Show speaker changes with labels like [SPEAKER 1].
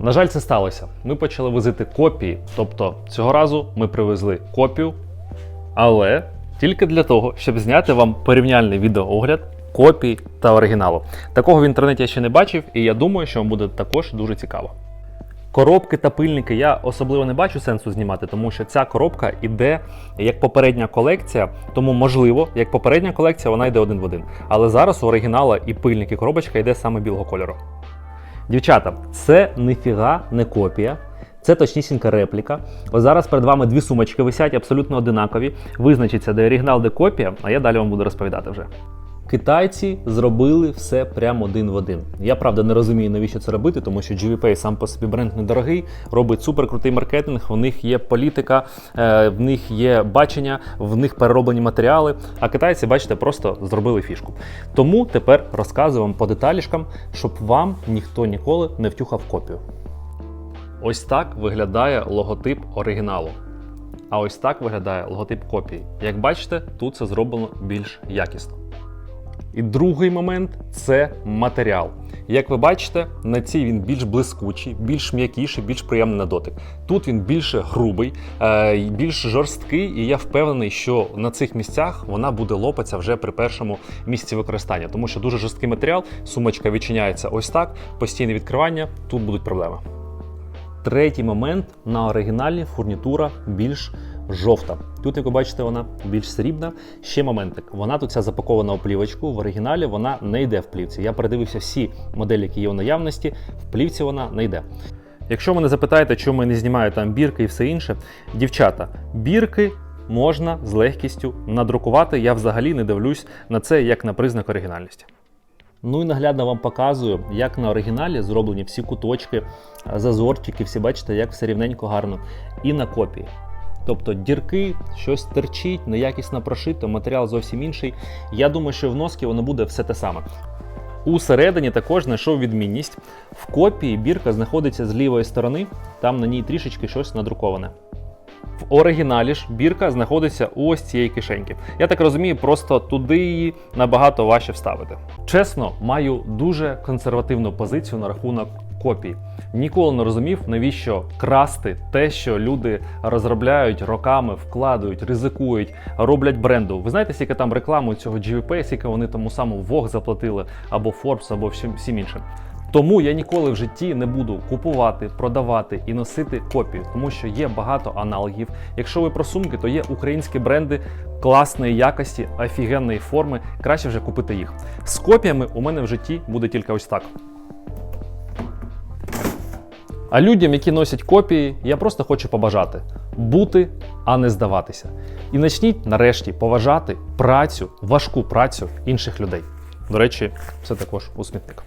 [SPEAKER 1] На жаль, це сталося. Ми почали возити копії, тобто цього разу ми привезли копію, але тільки для того, щоб зняти вам порівняльний відеоогляд копій та оригіналу. Такого в інтернеті я ще не бачив, і я думаю, що вам буде також дуже цікаво. Коробки та пильники я особливо не бачу сенсу знімати, тому що ця коробка іде як попередня колекція, тому можливо, як попередня колекція, вона йде один в один. Але зараз у оригінала і пильник, і коробочка йде саме білого кольору. Дівчата, це ніфіга не копія. Це точнісінька репліка. Ось зараз перед вами дві сумочки висять абсолютно одинакові. Визначиться, де оригінал, де копія, а я далі вам буду розповідати вже. Китайці зробили все прямо один в один. Я правда не розумію, навіщо це робити, тому що GVPay сам по собі бренд недорогий, робить суперкрутий маркетинг. У них є політика, е, в них є бачення, в них перероблені матеріали. А китайці, бачите, просто зробили фішку. Тому тепер розказую вам по деталішкам, щоб вам ніхто ніколи не втюхав копію. Ось так виглядає логотип оригіналу. А ось так виглядає логотип копії. Як бачите, тут це зроблено більш якісно. І другий момент це матеріал. Як ви бачите, на цій він більш блискучий, більш м'якіший, більш приємний на дотик. Тут він більше грубий, е, більш жорсткий, і я впевнений, що на цих місцях вона буде лопатися вже при першому місці використання, тому що дуже жорсткий матеріал, сумочка відчиняється ось так, постійне відкривання, тут будуть проблеми. Третій момент на оригіналі фурнітура більш жовта. Тут, як ви бачите, вона більш срібна. Ще моментик. Вона тут вся запакована у плівочку. В оригіналі вона не йде в плівці. Я передивився всі моделі, які є у наявності. В плівці вона не йде. Якщо мене запитаєте, чому я не знімаю там бірки і все інше, дівчата, бірки можна з легкістю надрукувати. Я взагалі не дивлюсь на це як на признак оригінальності. Ну і наглядно вам показую, як на оригіналі зроблені всі куточки, зазорчики, всі бачите, як все рівненько гарно. І на копії. Тобто дірки, щось терчить, неякісно прошито, матеріал зовсім інший. Я думаю, що в носкі воно буде все те саме. Усередині також знайшов відмінність. В копії бірка знаходиться з лівої сторони, там на ній трішечки щось надруковане. В оригіналі ж бірка знаходиться у ось цієї кишеньки. Я так розумію, просто туди її набагато важче вставити. Чесно, маю дуже консервативну позицію на рахунок копій. Ніколи не розумів, навіщо красти те, що люди розробляють роками, вкладають, ризикують, роблять бренду. Ви знаєте, скільки там рекламу цього GVP, скільки вони тому самому Vogue заплатили, або Forbes, або всім, всім іншим. Тому я ніколи в житті не буду купувати, продавати і носити копію, тому що є багато аналогів. Якщо ви про сумки, то є українські бренди класної якості, офігенної форми. Краще вже купити їх. З копіями у мене в житті буде тільки ось так. А людям, які носять копії, я просто хочу побажати бути, а не здаватися. І начніть нарешті поважати працю, важку працю інших людей. До речі, це також у смітник.